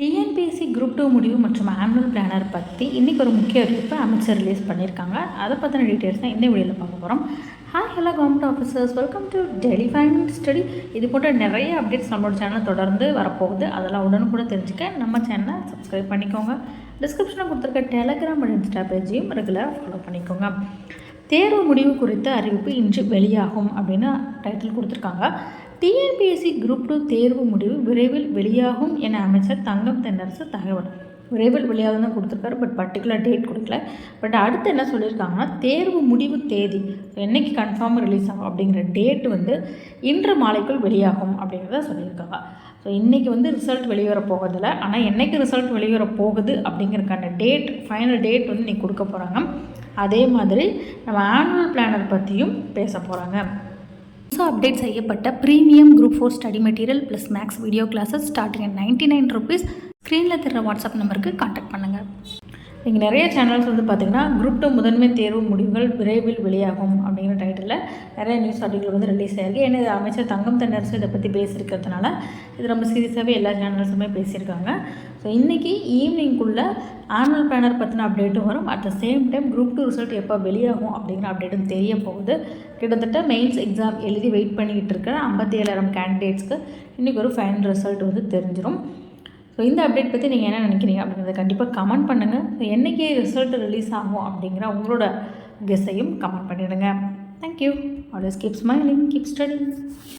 TNPSC group two முடிவு மற்றும் annual planar பற்றி இன்றைக்கி ஒரு முக்கிய அறிவிப்பை அமைச்சர் ரிலீஸ் பண்ணியிருக்காங்க. அதை பற்றின டீட்டெயில்ஸ் தான் இந்த வீடியோவில் பார்க்க போகிறோம் hi hello government officers welcome to daily final study இது போன்ற நிறைய அப்டேட்ஸ் நம்மளோட சேனல் தொடர்ந்து வரப்போகுது. அதெல்லாம் உடனுக்குடன் தெரிஞ்சுக்க நம்ம சேனலை சப்ஸ்கிரைப் பண்ணிக்கோங்க. டிஸ்கிரிப்ஷனில் கொடுத்துருக்க டெலகிராம் அண்ட் இன்ஸ்டா பேஜையும் ரெகுலராக ஃபாலோ பண்ணிக்கோங்க. தேர்வு முடிவு குறித்த அறிவிப்பு இன்று வெளியாகும் அப்படின்னு டைட்டில் கொடுத்துருக்காங்க. டிஎன்பிஎஸ்சி குரூப் டூ தேர்வு முடிவு விரைவில் வெளியாகும் என அமைச்சர் தங்கம் தென்னரசு தகவல். விரைவில் வெளியாகும் தான் கொடுத்துருக்காரு பட் பர்டிகுலர் டேட் கொடுக்கல. பட் அடுத்து என்ன சொல்லியிருக்காங்கன்னா தேர்வு முடிவு தேதி என்னைக்கு கன்ஃபார்மாக ரிலீஸ் ஆகும் அப்படிங்கிற டேட் வந்து இன்று மாலைக்குள் வெளியாகும் அப்படிங்கிறத சொல்லியிருக்காங்க. ஸோ இன்றைக்கி வந்து ரிசல்ட் வெளிவர போகிறதில்ல ஆனால் என்றைக்கு ரிசல்ட் வெளிவர போகுது அப்படிங்கிறக்கான டேட் ஃபைனல் டேட் வந்து இன்றைக்கி கொடுக்க போகிறாங்க அதே மாதிரி நம்ம ஆனுவல் பிளானர் பற்றியும் பேச போகிறாங்க புதுசாக அப்டேட் செய்யப்பட்ட premium group four study material plus max video classes starting at ninety nine rupees ஸ்க்ரீனில் தர வாட்ஸ்அப் நம்பருக்கு காண்டாக்ட் பண்ணுங்கள் இங்கே நிறைய சேனல்ஸ் வந்து பார்த்திங்கன்னா குரூப் டூ முதன்மை தேர்வு முடிவுகள் விரைவில் வெளியாகும் அப்படிங்கிற டைட்டிலில் நிறைய நியூஸ் ஆர்டிகல் வந்து ரிலீஸ் ஆகிருக்கு ஏன்னா இது அமைச்சர் தங்கம் தென்னரசு இதை பற்றி பேசியிருக்கிறதுனால இது ரொம்ப சீரியஸாகவே எல்லா சேனல்ஸுமே பேசியிருக்காங்க. ஸோ இன்றைக்கி ஈவினிங்குள்ளே ஆனுவல் பிளானர் பற்றின அப்டேட்டும் வரும். At the same time group two result எப்போ வெளியாகும் அப்படிங்கிற அப்டேட்டும் தெரிய போகுது. கிட்டத்தட்ட மெயின்ஸ் எக்ஸாம் எழுதி வெயிட் பண்ணிக்கிட்டு இருக்கிற ஐம்பத்தி ஏழாயிரம் கேண்டிடேட்ஸ்க்கு இன்றைக்கி ஒரு ஃபைனல் ரிசல்ட் வந்து தெரிஞ்சிடும் ஸோ இந்த அப்டேட் பற்றி நீங்கள் என்ன நினைக்கிறீங்க அப்படிங்கிறத கண்டிப்பாக கமெண்ட் பண்ணுங்கள் ஸோ என்றைக்கு ரிசல்ட் ரிலீஸ் ஆகும் அப்படிங்கிற உங்களோட கெஸ்ஸையும் கமெண்ட் பண்ணிவிடுங்க thank you always keep smiling keep studying